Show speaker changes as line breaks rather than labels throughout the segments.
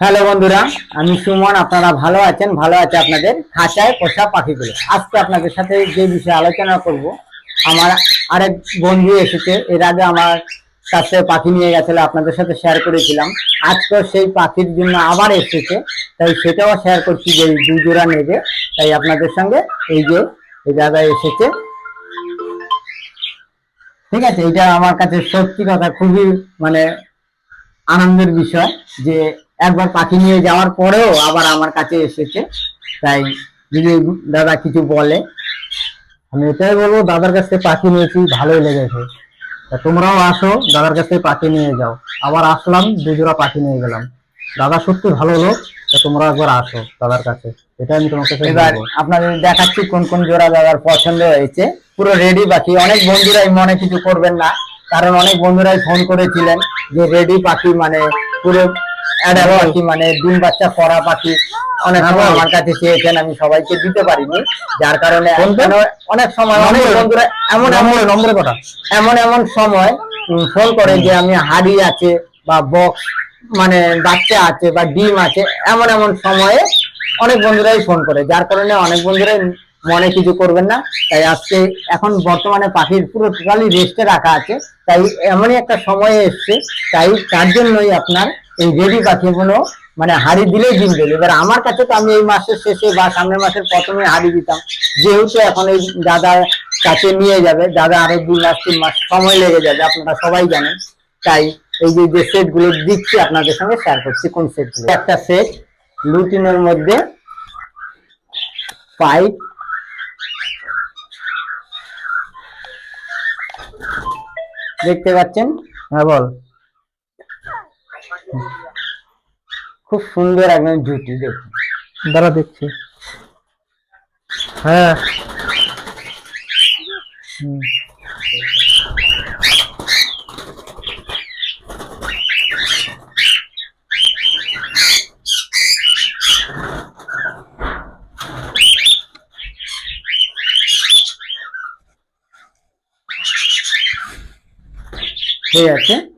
Hello বন্ধুরা, আমি সুমন, আপনারা ভালো আছেন? ভালো আছে আপনাদের? খাঁচায় পোষা পাখিগুলো। আজকে আপনাদের সাথে যে বিষয়ে আলোচনা করব, আমার আরেক বন্ধু এসেছে। এর আগে আমার কাছে পাখি নিয়ে গেছিল, আপনাদের সাথে শেয়ার করেছিলাম। আজকে সেই পাখির জন্য আবার এসেছে, তাই সেটাও শেয়ার করছি যে এই দুই জোড়া নেবে। তাই আপনাদের সঙ্গে এই যে এই দাদা এসেছে। ঠিক আছে, এটা আমার কাছে সত্যি কথা খুবই মানে আনন্দের বিষয় যে একবার পাখি নিয়ে যাওয়ার পরেও আবার আমার কাছে এসেছে। তাই যদি দাদা কিছু বলে।
আমি এটাই বলব দাদার কাছ থেকে পাখি নিয়েছি ভালোই লেগেছে। তা তোমরাও আসো দাদার কাছ থেকে পাখি নিয়ে যাও। আবার আসলাম দুজোড়া পাখি নিয়ে গেলাম। দাদা সত্যি ভালো লোক তা তোমরা একবার আসো দাদার কাছে। এটা আমি তোমার কাছে
এবার। আপনাদের দেখাচ্ছি কোন কোন জোড়া দাদার পছন্দ হয়েছে। পুরো রেডি পাখি। অনেক বন্ধুরাই মনে কিছু করবেন না কারণ অনেক বন্ধুরাই ফোন করেছিলেন যে রেডি পাখি মানে পুরো অ্যাডাল পাখি মানে ডিম বাচ্চা করা পাখি অনেক সময় আমার কাছে চেয়েছেন আমি সবাইকে দিতে পারিনি। যার কারণে অনেক সময় অনেক বন্ধুরা এমন এমন
নম্বরে নম্বরে কটা
এমন এমন সময় ফোন করে যে আমি হাড়ি আছে বা বক্স মানে বাচ্চা আছে বা ডিম আছে এমন এমন সময়ে অনেক বন্ধুরাই ফোন করে। যার কারণে অনেক বন্ধুরাই মনে কিছু করবেন না। তাই আজকে এখন বর্তমানে পাখির পুরো টোটালি রেস্টে রাখা আছে। তাই এমনই একটা সময় এসছে। তাই তার জন্যই আপনার এই রেডি পাখিগুলো মানে হাড়ি দিলেই ডিম দেবে। এবার আমার কাছে তো আমি এই মাসের শেষে বা সামনের মাসের প্রথমে হাড়ি দিতাম। যেহেতু এখন এই দাদার কাছে নিয়ে যাবে, দাদা আরও দুই মাস, তিন মাস সময় লেগে যাবে, আপনারা সবাই জানেন। তাই এই যে যে সেটগুলো দিচ্ছি, আপনাদের সঙ্গে শেয়ার করছি, কোন সেটগুলো একটা সেট লুটিনের মধ্যে পাইপ, দেখতে পাচ্ছেন?
হ্যাঁ বল।
খুব সুন্দর একদম জুটি দেখুন।
দাঁড়া দেখছি। হ্যাঁ। হুম।
ঠিক আছে।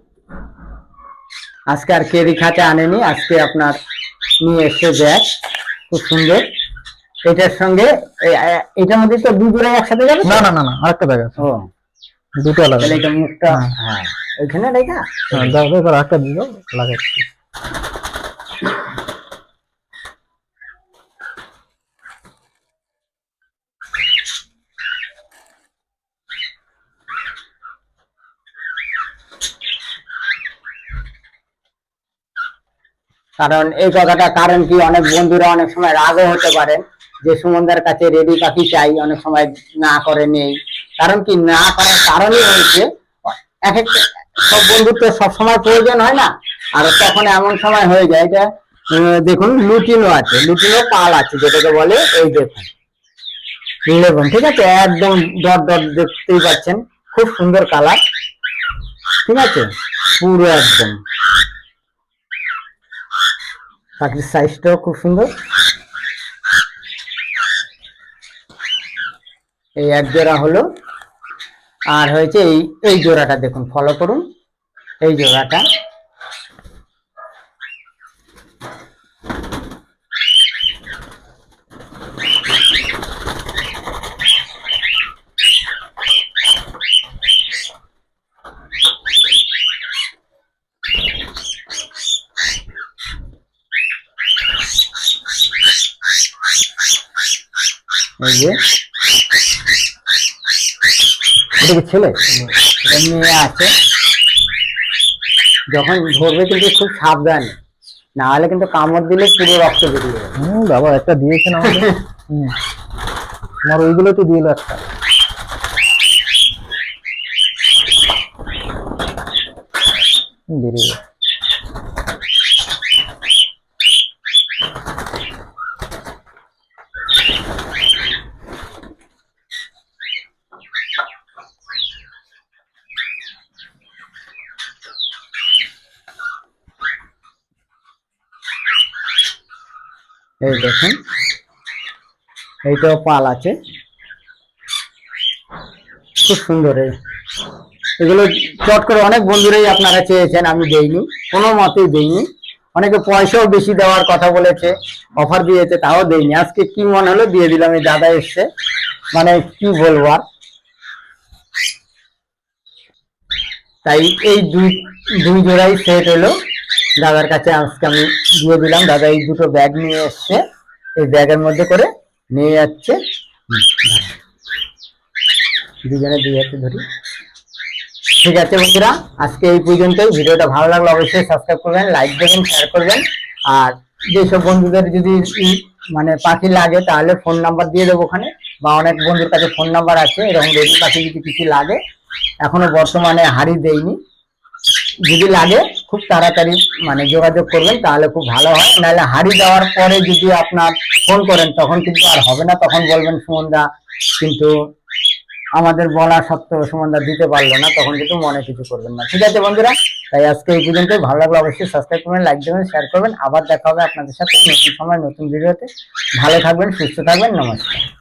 আজকে আর কেরি খাঁচা আনেনি আজকে আপনার নিয়ে এসে ব্যাগ খুব সুন্দর। এটার সঙ্গে এটার মধ্যে তো দুই জোড়া একসাথে যাবে?
না না না না আরেকটা ব্যাগ আছে।
ও।
দুটো আলাদা।
তাহলে এটা মুখটা হ্যাঁ। ওইখানে রেখা?
হ্যাঁ দাও এবার আরেকটা দিও লাগাচ্ছি
কারণ এই কথাটা কারণ কি? অনেক বন্ধুরা অনেক সময় রাগও হতে পারেন যে সুমনদার কাছে রেডি পাখি চাই, অনেক সময় না করে নেই। কারণ কি? না করার কারণই হয়েছে, এক এক সব বন্ধুর তো সবসময় প্রয়োজন হয় না। আর তখন এমন সময় হয়ে যায় এটা দেখুন, লুটিনো আছে, লুটিনো পাল আছে, যেটাকে বলে এই দেখুন। ইলেভেন ঠিক আছে? একদম ডট ডট দেখতেই পাচ্ছেন, খুব সুন্দর কালার, ঠিক আছে? পুরো একদম। পাখির সাইজটাও খুব সুন্দর। এই এক জোড়া হলো। আর হয়েছে এই এই জোড়াটা দেখুন ফলো করুন। এই জোড়াটা।
ছেলে?
মেয়ে আছে। যখন ধরবে কিন্তু খুব সাবধানে। না হলে কিন্তু কামড় দিলে পুরো রক্ত বেরিয়ে যাবে।
হুম বাবা একটা দিয়েছেন আমাকে। আমার ওইগুলো তো দিল একটা। বেরিয়ে
এই দেখুন, এইটাও পাল আছে। খুব সুন্দর এগুলো চট করে অনেক বন্ধুরাই আপনারা চেয়েছেন, আমি দেইনি, কোনো মতেই দেইনি। অনেকে পয়সাও বেশি দেওয়ার কথা বলেছে, অফার দিয়েছে, তাও দেইনি। আজকে কি মনে হলো, দিয়ে দিলাম, এই দাদা এসছে। মানে কি বলব আর। তাই এই দুই দুই জোড়াই সেট হলো। দাদার কাছে আজকে আমি দিয়ে দিলাম। দাদা এই দুটো ব্যাগ নিয়ে এসছে। এই ব্যাগের মধ্যে করে নিয়ে যাচ্ছে। দুজনে দুই হাতে ধরি। ঠিক আছে বন্ধুরা, আজকে এই পর্যন্তই। ভিডিওটা ভালো লাগল অবশ্যই সাবস্ক্রাইব করবেন লাইক দেবেন শেয়ার করবেন। আর যেসব বন্ধুদের যদি মানে পাখি লাগে, তাহলে ফোন নাম্বার দিয়ে দেবো ওখানে। বা অনেক বন্ধুর কাছে ফোন নাম্বার আছে, এরকম রেডি পাখি যদি কিছু লাগে। এখনও বর্তমানে হাড়ি দেয়নি যদি লাগে, খুব তাড়াতাড়ি মানে যোগাযোগ করবেন, তাহলে খুব ভালো হয়। নাহলে হাড়ি দেওয়ার পরে যদি আপনার ফোন করেন, তখন কিন্তু আর হবে না। তখন বলবেন সুমনদা কিন্তু আমাদের বলা সত্ত্বেও সুমনদা দিতে পারল না। তখন কিন্তু মনে কিছু করবেন না। ঠিক আছে বন্ধুরা, তাই আজকে এই পর্যন্ত ভালো লাগলে অবশ্যই সাবস্ক্রাইব করবেন লাইক দেবেন শেয়ার করবেন। আবার দেখা হবে আপনাদের সাথে নতুন সময়, নতুন ভিডিওতে। ভালো থাকবেন, সুস্থ থাকবেন। নমস্কার।